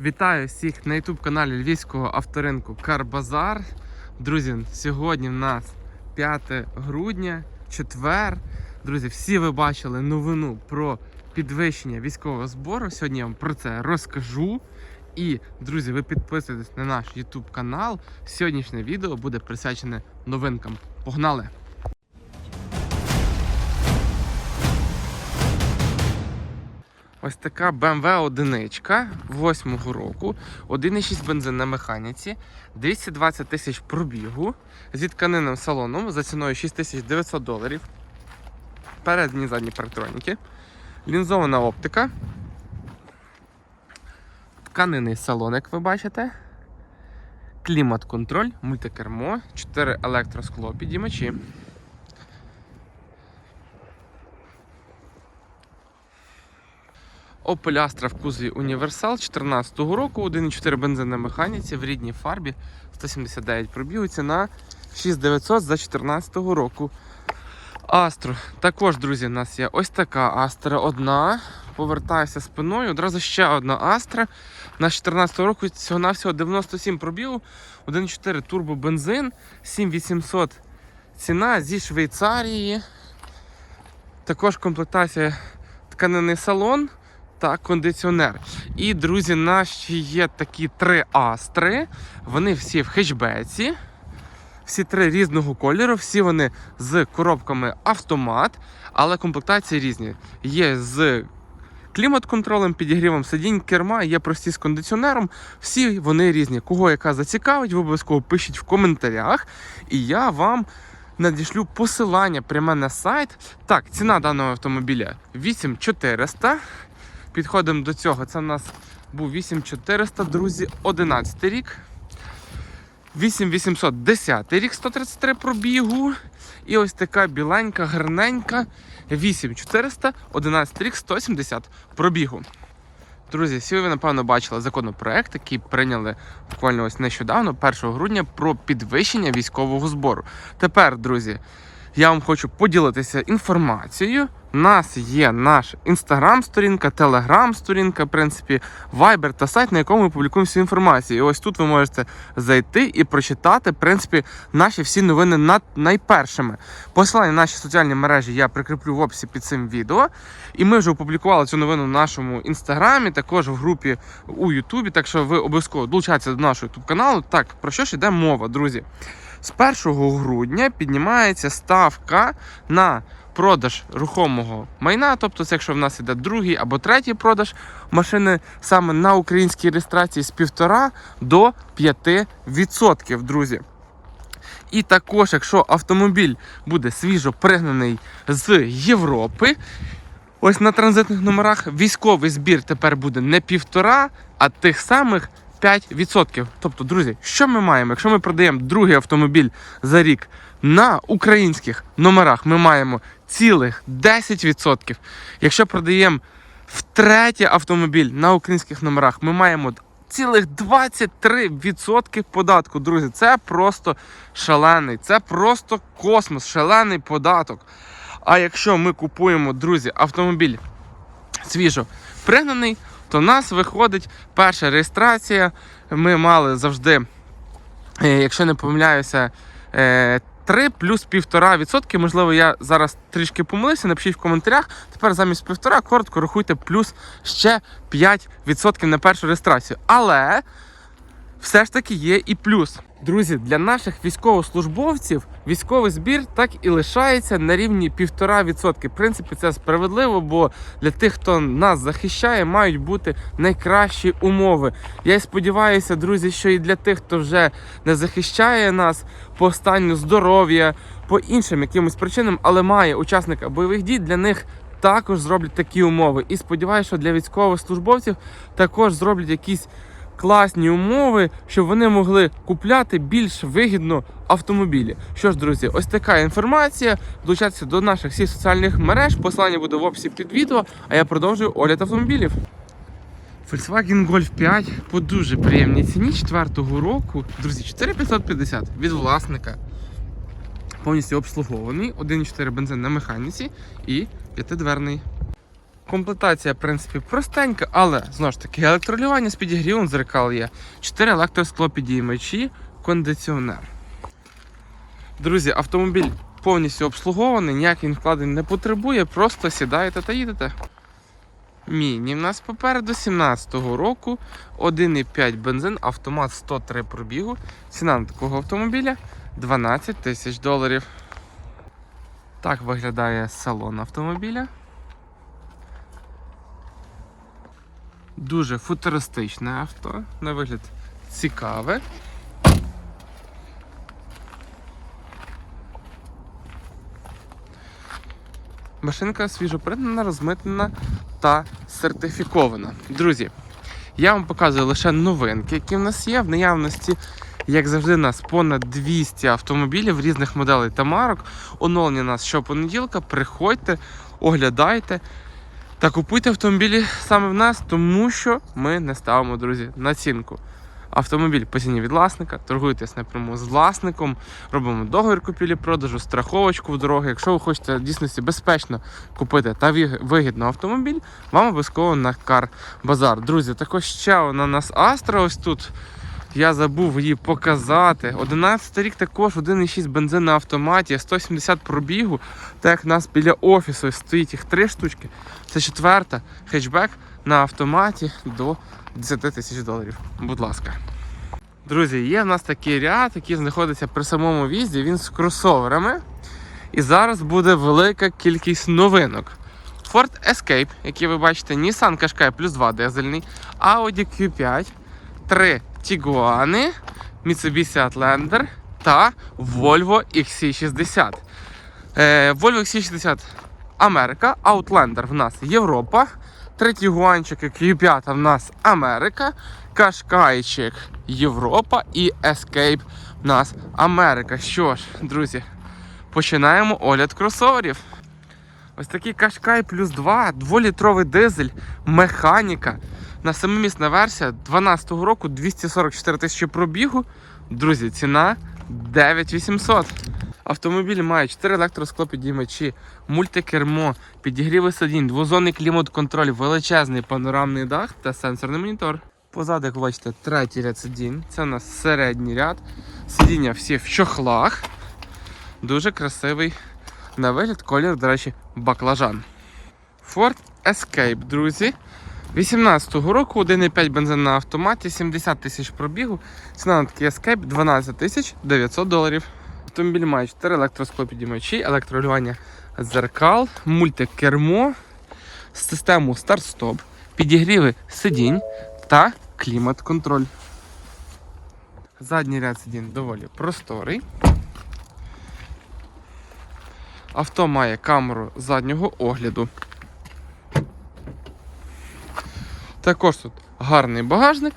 Вітаю всіх на youtube каналі Львівського авторинку Карбазар. Друзі, сьогодні в нас 5 грудня, четвер. Друзі, всі ви бачили новину про підвищення військового збору. Сьогодні я вам про це розкажу. І, друзі, ви підписуєтесь на наш YouTube канал. Сьогоднішнє відео буде присвячене новинкам. Погнали! Ось така BMW одиничка 8-го року, 1,6 бензин на механіці, 220 тисяч пробігу зі тканинним салоном за ціною 6900 доларів. Передні задні парктроніки, лінзована оптика, тканинний салон, як ви бачите, клімат-контроль, мультикермо, 4 електроскло підіймачі. Opel Astra в кузові Універсал 2014 року, 1,4 бензин на механіці в рідній фарбі 179 пробігу, ціна 6900 за 2014 року. Астро. Також, друзі, у нас є ось така Астра одна. Повертаюся спиною. Одразу ще одна Астра. На 2014 року всього-навсього 97 пробігу, 1,4 турбобензин, 7800 ціна зі Швейцарії. Також комплектація тканинний салон та кондиціонер. І, друзі, наші є такі три астри. Вони всі в хетчбеці. Всі три різного кольору, всі вони з коробками автомат, але комплектації різні. Є з клімат-контролем, підігрівом сидінь, керма, є прості з кондиціонером. Всі вони різні. Кого яка зацікавить, ви обов'язково пишіть в коментарях, і я вам надішлю посилання пряме на сайт. Так, ціна даного автомобіля 8400. Підходимо до цього. Це у нас був 8400, друзі, 11 рік. 8810 рік 133 пробігу. І ось така біленька, гарненька. 8400, 11 рік 170 пробігу. Друзі, всі ви, напевно, бачили законопроект, який прийняли буквально ось нещодавно, 1 грудня, про підвищення військового збору. Тепер, друзі, я вам хочу поділитися інформацією. У нас є наш інстаграм-сторінка, телеграм-сторінка, в принципі, вайбер та сайт, на якому ми публікуємо всю інформацію. І ось тут ви можете зайти і прочитати, в принципі, наші всі новини над найпершими. Посилання на наші соціальні мережі я прикріплю в описі під цим відео. І ми вже опублікували цю новину в нашому інстаграмі, також в групі у Ютубі. Так що ви обов'язково долучайтеся до нашого ютуб каналу. Так, про що ж йде мова, друзі? З 1 грудня піднімається ставка на продаж рухомого майна. Тобто, це якщо в нас іде другий або третій продаж машини саме на українській реєстрації з 1,5 до 5%, друзі. І також, якщо автомобіль буде свіжо пригнаний з Європи, ось на транзитних номерах військовий збір тепер буде не півтора, а тих самих 5%. Тобто, друзі, що ми маємо? Якщо ми продаємо другий автомобіль за рік на українських номерах, ми маємо цілих 10%. Якщо продаємо втретє автомобіль на українських номерах, ми маємо цілих 23% податку. Друзі, це просто шалений, це просто космос, шалений податок. А якщо ми купуємо, друзі, автомобіль свіжо пригнаний, то в нас виходить перша реєстрація. Ми мали завжди, е, якщо не помиляюся, е, 3 плюс 1,5%. Можливо, я зараз трішки помилився, напишіть в коментарях. Тепер замість 1,5 коротко рахуйте плюс ще 5% на першу реєстрацію. Але все ж таки є і плюс. Друзі, для наших військовослужбовців військовий збір так і лишається на рівні 1,5%. В принципі, це справедливо, бо для тих, хто нас захищає, мають бути найкращі умови. Я сподіваюся, друзі, що і для тих, хто вже не захищає нас по станню здоров'я, по іншим якимось причинам, але має учасника бойових дій, для них також зроблять такі умови. І сподіваюся, що для військовослужбовців також зроблять якісь класні умови, щоб вони могли купляти більш вигідно автомобілі. Що ж, друзі, ось така інформація. Долучайтеся до наших всіх соціальних мереж. Посилання буде в описі під відео. А я продовжую огляд автомобілів. Volkswagen Golf 5 по дуже приємній ціні 4-го року. Друзі, 4550 від власника. Повністю обслугований, 1,4 бензин на механіці і п'ятидверний. Комплектація, в принципі, простенька, але знову ж таки, електролювання з підігрівом дзеркал є. 4 електросклопідіймачі, кондиціонер. Друзі, автомобіль повністю обслугований, ніяких вкладень не потребує, просто сідаєте та їдете. Міні в нас попереду 17-го року, 1,5 бензин, автомат 103 пробігу. Ціна на такого автомобіля 12 тисяч доларів. Так виглядає салон автомобіля. Дуже футуристичне авто, на вигляд цікаве. Машинка свіжопринена, розмитнена та сертифікована. Друзі, я вам показую лише новинки, які в нас є. В наявності, як завжди, у нас понад 200 автомобілів різних моделей та марок. Оновлення у нас щопонеділка. Приходьте, оглядайте та купуйте автомобілі саме в нас, тому що ми не ставимо, друзі, націнку. Автомобіль по ціні від власника, торгуйтесь напряму з власником, робимо договір купівлі-продажу, страховочку в дороги. Якщо ви хочете в дійсності безпечно купити та вигідно автомобіль, вам обов'язково на Кар Базар. Друзі, також ще у нас Астра ось тут. Я забув її показати. 11 рік також 1,6 бензин на автоматі, 170 пробігу. Так як в нас біля офісу стоїть їх три штучки. Це четверта хетчбек на автоматі до 10 тисяч доларів. Будь ласка. Друзі, є в нас такий ряд, який знаходиться при самому в'їзді. Він з кросоверами. І зараз буде велика кількість новинок. Ford Escape, який ви бачите, Nissan Qashqai плюс 2 дизельний, Audi Q5, 3 Tiguan, Mitsubishi Outlander та Volvo XC60. Е, Volvo XC60 Америка, Outlander в нас Європа, третій гуанчик Q5 в нас Америка, Кашкайчик Європа і Escape в нас Америка. Що ж, друзі, починаємо огляд кросоверів. Ось такий Кашкай плюс 2, 2-літровий дизель, механіка. На семимісна версія 12-го року 244 тисячі пробігу. Друзі, ціна 9800. Автомобіль має 4 електросклопідіймачі, мультикермо, підігріви сидінь, двозонний клімат-контроль, величезний панорамний дах та сенсорний монітор. Позаду, як бачите, третій ряд сидінь. Це у нас середній ряд. Сидіння всі в чохлах. Дуже красивий на вигляд колір, до речі, баклажан. Ford Escape, друзі. 18-го року 1,5 бензин на автоматі, 70 тисяч пробігу. Ціна на такий Escape 12 тисяч 900 доларів. Автомобіль має 4 електросклопідіймачі, електролювання дзеркал, мультикермо, систему старт-стоп, підігріви сидінь та клімат-контроль. Задній ряд сидінь доволі просторий. Авто має камеру заднього огляду. Також тут гарний багажник.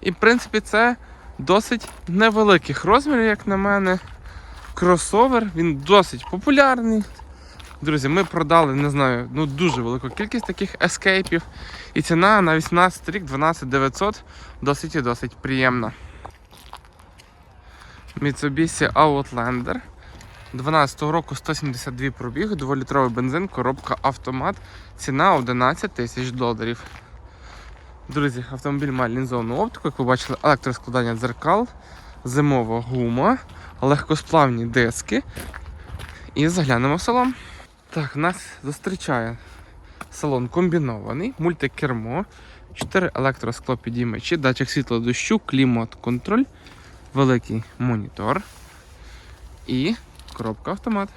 І, в принципі, це досить невеликих розмірів, як на мене. Кросовер, він досить популярний. Друзі, ми продали, не знаю, ну дуже велику кількість таких ескейпів. І ціна на 18 рік 12 900 досить і досить приємна. Mitsubishi Outlander. 12-го року 172 пробіги, 2-літровий бензин, коробка автомат. Ціна 11 тисяч доларів. Друзі, автомобіль має лінзовану оптику, як ви бачили, електроскладання дзеркал, зимова гума, легкосплавні диски. І заглянемо в салон. Так, нас зустрічає салон комбінований, мультикермо, 4 електросклопідіймачі, датчик світла дощу, клімат-контроль, великий монітор і коробка автомат.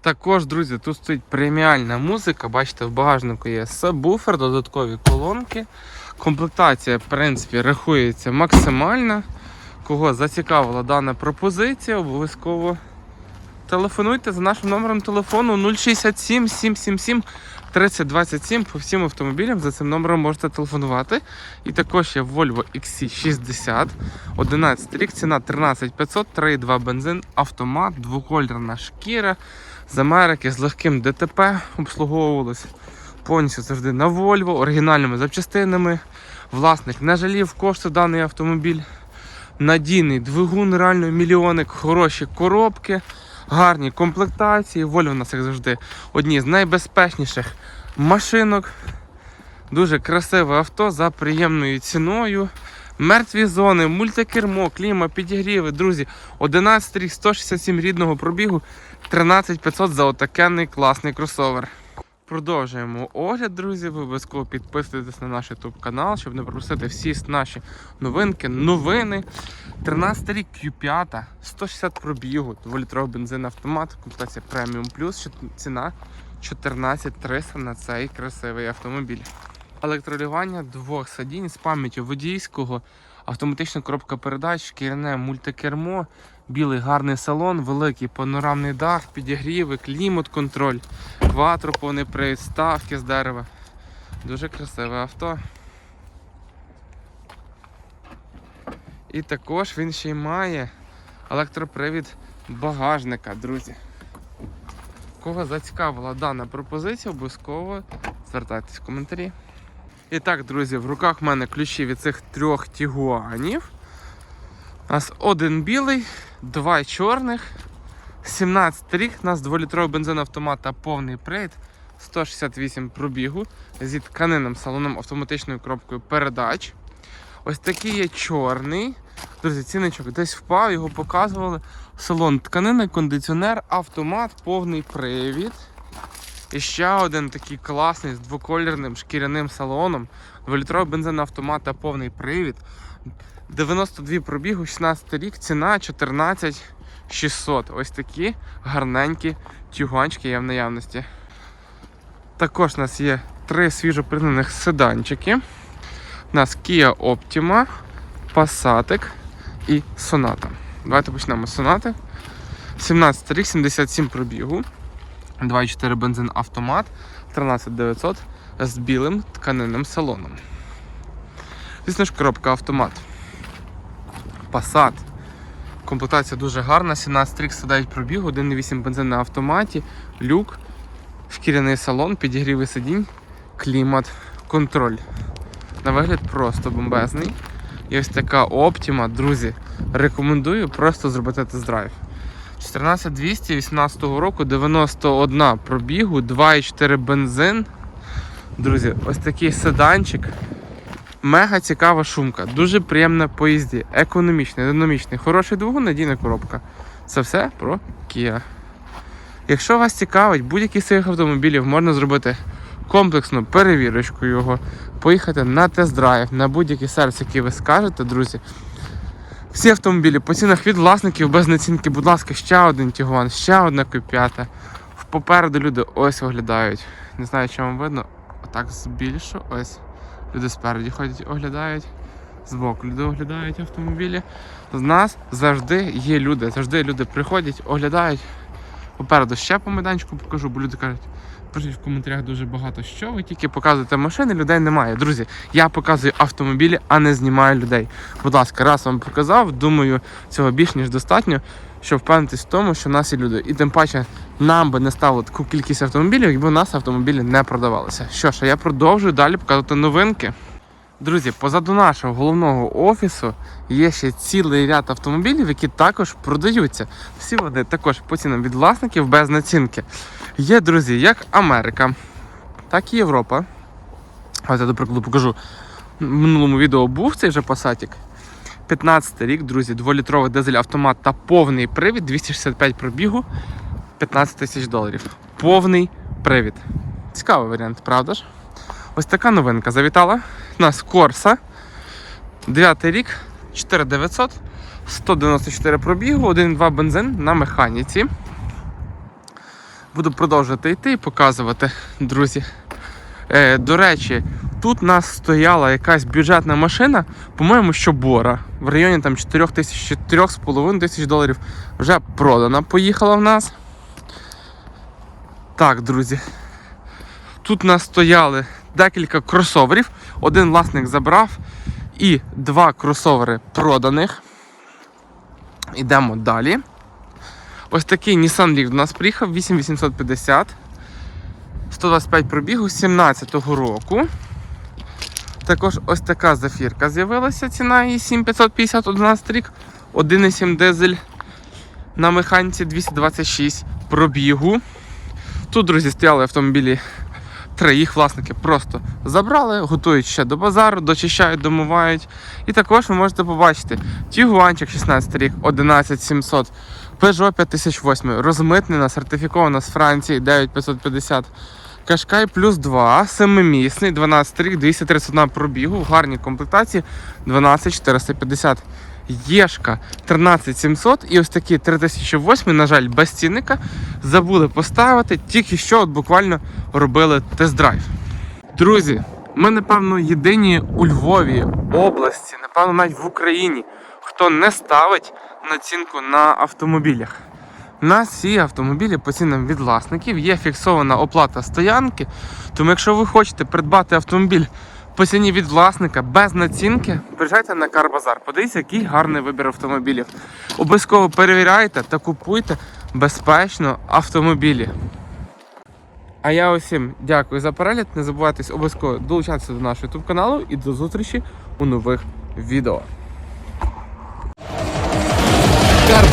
Також, друзі, тут стоїть преміальна музика. Бачите, в багажнику є сабвуфер, додаткові колонки. Комплектація, в принципі, рахується максимальна. Кого зацікавила дана пропозиція, обов'язково телефонуйте за нашим номером телефону 067 777 3027 по всім автомобілям. За цим номером можете телефонувати. І також є Volvo XC60, 11 рік, ціна 13500, 3,2 бензин, автомат, двокольорна шкіра з Америки з легким ДТП обслуговувалось повністю завжди на Volvo, оригінальними запчастинами. Власник не жалів кошти даний автомобіль. надійний двигун, реально мільйоник, хороші коробки, гарні комплектації. Volvo у нас, як завжди, одні з найбезпечніших машинок. Дуже красиве авто за приємною ціною. Мертві зони, мультикермо, кліма, підігріви, друзі. 11 рік, 167 рідного пробігу, 13500 за отакенний класний кросовер. Продовжуємо огляд, друзі. Ви обов'язково підписуйтесь на наш YouTube канал, щоб не пропустити всі наші новинки, новини. 13 рік Q5, 160 пробігу, 2-літровий бензин автомат, комплектація Premium Plus, ціна 14300 на цей красивий автомобіль. Електролювання двох сидінь з пам'яттю водійського, автоматична коробка передач, шкіряне мультикермо, білий гарний салон, великий панорамний дах, підігріви, клімат-контроль, кватро, повний привід, ставки з дерева. Дуже красиве авто. І також він ще й має електропривід багажника, друзі. Кого зацікавила дана пропозиція, обов'язково звертайтесь в коментарі. І так, друзі, в руках в мене ключі від цих трьох тігуанів. У нас один білий, два чорних. 17 рік, у нас 2-літровий бензин автомат та повний привід. 168 пробігу зі тканинним салоном автоматичною коробкою передач. Ось такий є чорний. Друзі, цінничок десь впав, його показували. Салон тканина, кондиціонер, автомат, повний привід. І ще один такий класний з двокольорним шкіряним салоном. 2-літровий бензин автомат та повний привід. 92 пробігу, 16 рік, ціна 14 600. Ось такі гарненькі тюганчики є в наявності. Також у нас є три свіжопригнаних седанчики. У нас Kia Optima, Passat і Sonata. Давайте почнемо з Sonata. 17 рік, 77 пробігу. 2,4 бензин автомат 13900 з білим тканинним салоном. Звісно ж, коробка автомат. Passat. Комплектація дуже гарна, 17 рік сідають пробіг, 1,8 бензин на автоматі, люк, шкіряний салон, підігріви сидінь, клімат, контроль. На вигляд просто бомбезний. І ось така Optima, друзі. Рекомендую просто зробити тест-драйв. 14200 18 року, 91 пробігу, 2,4 бензин. Друзі, ось такий седанчик. Мега цікава шумка, дуже приємна по їзді, економічний, динамічний, хороший двигун, надійна коробка. Це все про Kia. Якщо вас цікавить, будь-який з цих автомобілів можна зробити комплексну перевірочку його, поїхати на тест-драйв, на будь-який сервіс, який ви скажете, друзі. Всі автомобілі по цінах від власників без націнки, будь ласка, ще один Тігуан, ще одна Q5. Попереду люди ось оглядають. Не знаю, чи вам видно. Отак збільшу. Ось. Люди спереді ходять, оглядають. Збоку люди оглядають автомобілі. З нас завжди є люди. Завжди люди приходять, оглядають. Попереду ще по майданчику покажу, бо люди кажуть, пишуть в коментарях дуже багато, що ви тільки показуєте машини, людей немає. Друзі, я показую автомобілі, а не знімаю людей. Будь ласка, раз вам показав, думаю, цього більш ніж достатньо, щоб впевнитись в тому, що в нас є люди. І тим паче нам би не стало таку кількість автомобілів, якби у нас автомобілі не продавалися. Що ж, я продовжую далі показувати новинки. Друзі, позаду нашого головного офісу є ще цілий ряд автомобілів, які також продаються. Всі вони також по цінам від власників без націнки. Є, друзі, як Америка, так і Європа. Ось я, до прикладу, покажу. В минулому відео був цей же пасатік. 15 рік, друзі, 2-літровий дизель автомат та повний привід, 265 пробігу, 15 тисяч доларів. Повний привід. Цікавий варіант, правда ж? Ось така новинка завітала. У нас Корса. 9 рік, 4900, 194 пробігу, 1,2 бензин на механіці. Буду продовжувати йти і показувати, друзі. Е, до речі, тут у нас стояла якась бюджетна машина, по-моєму, що Бора. В районі там 4 тисяч, 4,5 тисяч доларів вже продана. Поїхала в нас. Так, друзі. Тут нас стояли декілька кросоверів. Один власник забрав і два кросовери проданих. Йдемо далі. Ось такий Nissan Leaf до нас приїхав 8850. 125 пробігу 17-го року. Також ось така зафірка з'явилася. Ціна її 7550 11 рік. 1,7 дизель на механіці 226 пробігу. Тут, друзі, стояли автомобілі три. Їх власники просто забрали, готують ще до базару, дочищають, домивають. І також ви можете побачити Тігуанчик 16 рік, 11700, Peugeot 5008, розмитнена, сертифікована з Франції 9550. Кашкай плюс 2, семимісний, 12 рік, 231 пробігу, в гарній комплектації 12450. Єшка 13700 і ось такі 3008, на жаль, без цінника. Забули поставити, тільки що от буквально робили тест-драйв. Друзі, ми, напевно, єдині у Львові, області, напевно, навіть в Україні, хто не ставить націнку на автомобілях. У нас всі автомобілі по цінам від власників, є фіксована оплата стоянки. Тому, якщо ви хочете придбати автомобіль по ціні від власника без націнки, приїжджайте на Карбазар. Подивіться, який гарний вибір автомобілів. Обов'язково перевіряйте та купуйте безпечно автомобілі. А я усім дякую за перегляд. Не забувайте обов'язково долучатися до нашого YouTube каналу і до зустрічі у нових відео.